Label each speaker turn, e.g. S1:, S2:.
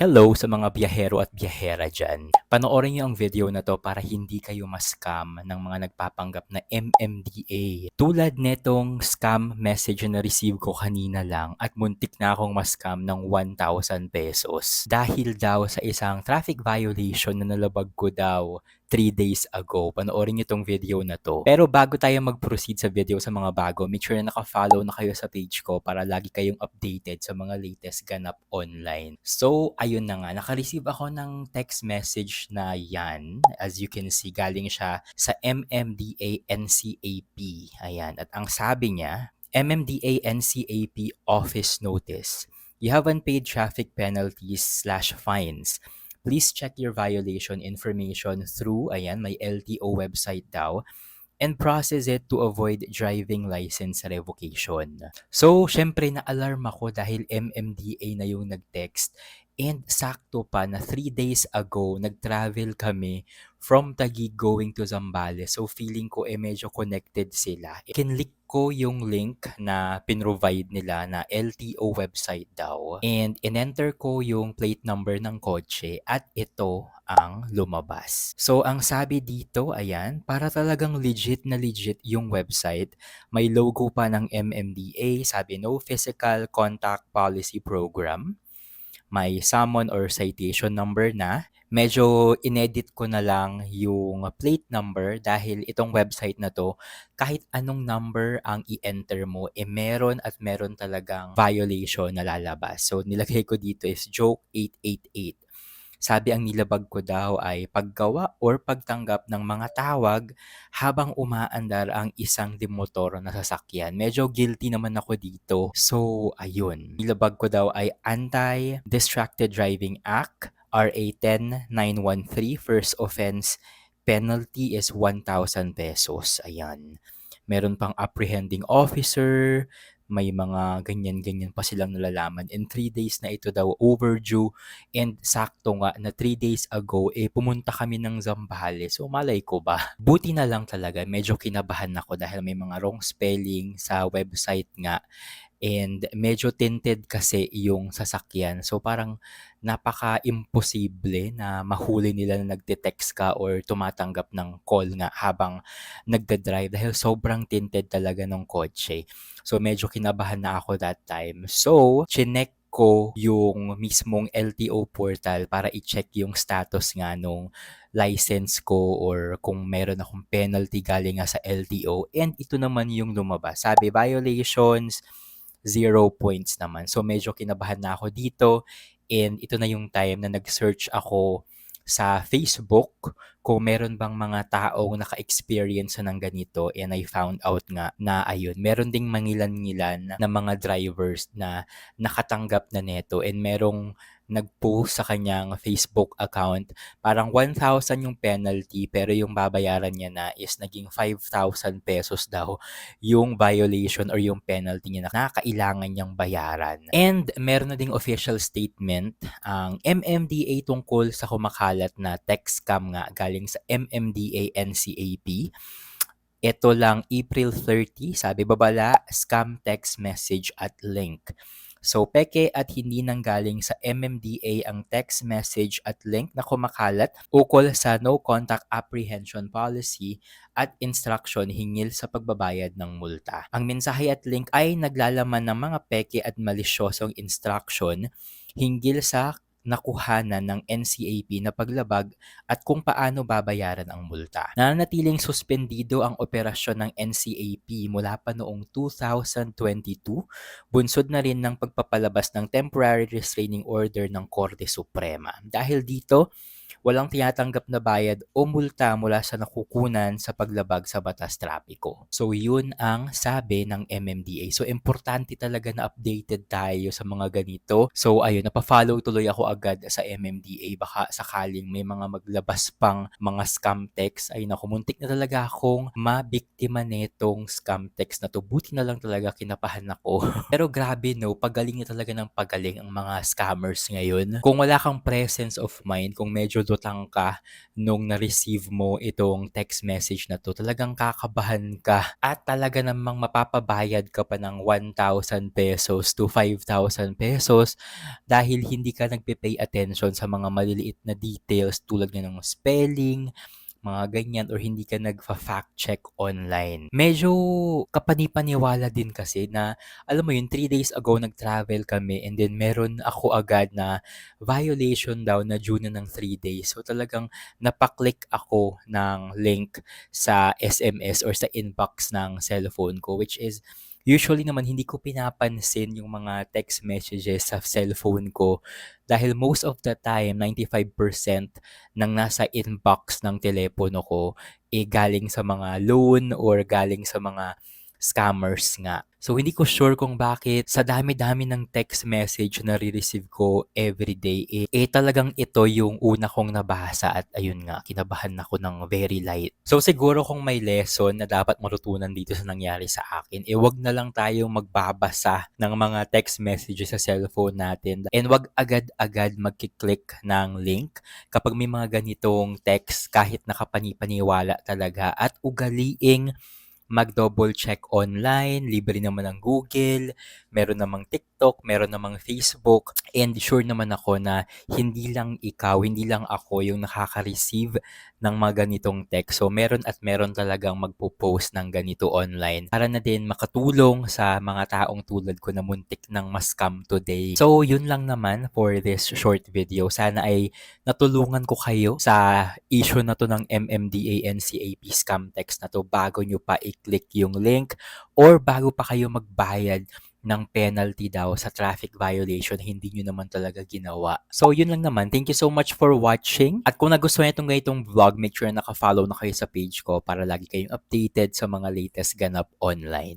S1: Hello sa mga biyahero at biyahera dyan. Panoorin niyo ang video na to para hindi kayo ma-scam ng mga nagpapanggap na MMDA. Tulad netong scam message na receive ko kanina lang at muntik na akong ma-scam ng 1,000 pesos. Dahil daw sa isang traffic violation na nalabag ko daw 3 days ago. Panoorin niyo tong video na to. Pero bago tayo mag-proceed sa video sa mga bago, make sure na naka-follow na kayo sa page ko para lagi kayong updated sa mga latest ganap online. So, ayun na nga. Naka-receive ako ng text message na yan. As you can see, galing siya sa MMDA NCAP. Ayan. At ang sabi niya, MMDA NCAP Office Notice. You have unpaid traffic penalties slash fines. Please check your violation information through, ayan, may LTO website daw, and process it to avoid driving license revocation. So, syempre na-alarm ako dahil MMDA na yung nag-text and sakto pa na 3 days ago, nag-travel kami from Taguig going to Zambales. So, feeling ko eh medyo connected sila. Kinlik ko yung link na pinrovide nila na LTO website daw. And in-enter ko yung plate number ng kotse at ito ang lumabas. So, ang sabi dito, ayan, para talagang legit na legit yung website. May logo pa ng MMDA, sabi no physical contact policy program. May summon or citation number na. Medyo inedit ko na lang yung plate number dahil itong website na to, kahit anong number ang i-enter mo, eh meron at meron talagang violation na lalabas. So, nilagay ko dito is joke 888. Sabi ang nilabag ko daw ay paggawa or pagtanggap ng mga tawag habang umaandar ang isang demotor na sasakyan. Medyo guilty naman ako dito. So, ayun. Nilabag ko daw ay Anti-Distracted Driving Act, RA 10913, first offense penalty is 1,000 pesos. Ayan. Meron pang apprehending officer, may mga ganyan-ganyan pa silang nalalaman. In 3 days na ito daw overdue and sakto nga na 3 days ago eh pumunta kami ng Zambales. So malay ko ba? Buti na lang talaga medyo kinabahan ako dahil may mga wrong spelling sa website nga and medyo tinted kasi yung sasakyan. So parang napaka-imposible na mahuli nila na nagte-text ka or tumatanggap ng call nga habang nagda-drive dahil sobrang tinted talaga ng kotse. So medyo kinabahan na ako that time. So, chinek ko yung mismong LTO portal para i-check yung status nga nung license ko or kung meron akong penalty galing nga sa LTO and ito naman yung lumabas. Sabi violations, zero points naman. So medyo kinabahan na ako dito and ito na yung time na nag-search ako sa Facebook kung meron bang mga taong naka-experience na ng ganito and I found out nga na ayun, meron ding mangilan-ngilan na mga drivers na nakatanggap na neto and merong nag-post sa kanyang Facebook account. Parang 1,000 yung penalty pero yung babayaran niya na is naging 5,000 pesos daw yung violation or yung penalty niya na kailangan niyang bayaran. And meron na ding official statement ang MMDA tungkol sa kumakalat na text scam nga galing sa MMDA NCAP. Ito lang April 30, sabi babala, scam text message at link. So, peke at hindi nanggaling sa MMDA ang text message at link na kumakalat ukol sa no contact apprehension policy at instruction hingil sa pagbabayad ng multa. Ang mensahe at link ay naglalaman ng mga peke at malisyosong instruction hinggil sa nakuhanan ng NCAP na paglabag at kung paano babayaran ang multa. Nananatiling suspendido ang operasyon ng NCAP mula pa noong 2022, bunsod na rin ng pagpapalabas ng temporary restraining order ng Korte Suprema. Dahil dito, walang tinatanggap na bayad o multa mula sa nakukunan sa paglabag sa batas trapiko. So yun ang sabi ng MMDA. So importante talaga na updated tayo sa mga ganito. So ayun, napafollow tuloy ako agad sa MMDA. Baka sakaling may mga maglabas pang mga scam text. Ay naku, muntik na talaga akong mabiktima netong scam text na to. Buti na lang talaga kinapahan ako. Pero grabe no, pagaling na talaga ng pagaling ang mga scammers ngayon. Kung wala kang presence of mind, kung medyo pindututan ka nung na-receive mo itong text message na 'to, talagang kakabahan ka. At talaga namang mapapabayad ka pa ng ₱1,000 to ₱5,000 dahil hindi ka nagpe-pay attention sa mga maliliit na details tulad ng spelling, mga ganyan or hindi ka nagfa-fact check online. Medyo kapani-paniwala din kasi na alam mo yun, 3 days ago nag-travel kami and then meron ako agad na violation daw na due na ng 3 days. So talagang napa-click ako ng link sa SMS or sa inbox ng cellphone ko which is usually naman hindi ko pinapansin yung mga text messages sa cellphone ko dahil most of the time 95% ng nasa inbox ng telepono ko eh galing sa mga loan or galing sa mga scammers nga. So hindi ko sure kung bakit sa dami-dami ng text message na re-receive ko everyday eh, eh talagang ito yung una kong nabasa at ayun nga kinabahan ako ng very light. So siguro kung may lesson na dapat matutunan dito sa nangyari sa akin eh wag na lang tayong magbabasa ng mga text messages sa cellphone natin and wag agad-agad magki-click ng link kapag may mga ganitong text kahit nakapani-paniwala talaga at ugaliing mag-double check online, libre naman ng Google, meron namang TikTok, meron namang Facebook, and sure naman ako na hindi lang ikaw, hindi lang ako yung nakaka-receive ng mga ganitong text. So, meron at meron talagang magpo-post ng ganito online para na din makatulong sa mga taong tulad ko na muntik ng ma-scam today. So, yun lang naman for this short video. Sana ay natulungan ko kayo sa issue na to ng MMDA NCAP scam text na to bago nyo pa i-click yung link or bago pa kayo magbayad ng penalty daw sa traffic violation hindi nyo naman talaga ginawa. So, yun lang naman. Thank you so much for watching. At kung nagustuhan itong ganitong vlog, make sure na naka-follow na kayo sa page ko para lagi kayong updated sa mga latest ganap online.